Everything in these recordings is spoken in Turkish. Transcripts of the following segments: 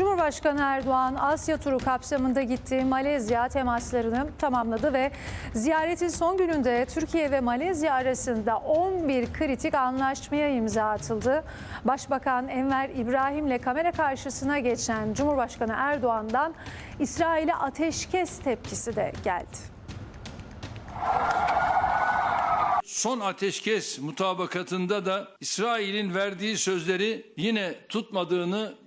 Cumhurbaşkanı Erdoğan Asya turu kapsamında gittiği Malezya temaslarını tamamladı ve ziyaretin son gününde Türkiye ve Malezya arasında 11 kritik anlaşmaya imza atıldı. Başbakan Enver İbrahim'le kamera karşısına geçen Cumhurbaşkanı Erdoğan'dan İsrail'e ateşkes tepkisi de geldi. Son ateşkes mutabakatında da İsrail'in verdiği sözleri yine tutmadığını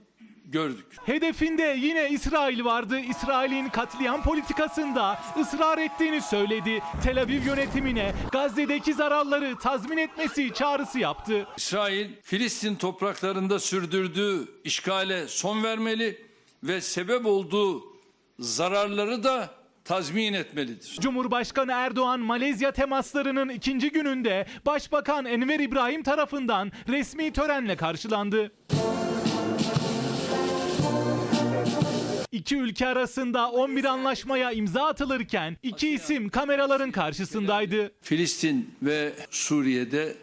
gördük. Hedefinde yine İsrail vardı. İsrail'in katliam politikasında ısrar ettiğini söyledi. Tel Aviv yönetimine Gazze'deki zararları tazmin etmesi çağrısı yaptı. İsrail, Filistin topraklarında sürdürdüğü işgale son vermeli ve sebep olduğu zararları da tazmin etmelidir. Cumhurbaşkanı Erdoğan Malezya temaslarının ikinci gününde Başbakan Enver İbrahim tarafından resmi törenle karşılandı. İki ülke arasında 11 anlaşmaya imza atılırken iki isim kameraların karşısındaydı. Filistin ve Suriye'de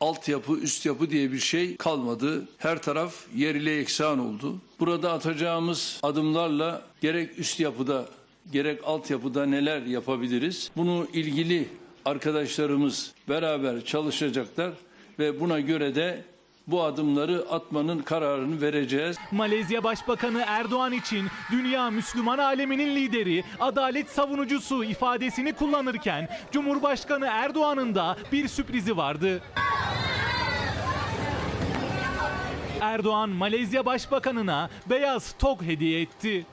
altyapı, üst yapı diye bir şey kalmadı. Her taraf yer eksan oldu. Burada atacağımız adımlarla gerek üst yapıda gerek altyapıda neler yapabiliriz? Bunu ilgili arkadaşlarımız beraber çalışacaklar ve buna göre de bu adımları atmanın kararını vereceğiz. Malezya Başbakanı Erdoğan için dünya Müslüman aleminin lideri, adalet savunucusu ifadesini kullanırken Cumhurbaşkanı Erdoğan'ın da bir sürprizi vardı. Erdoğan Malezya Başbakanına beyaz tok hediye etti.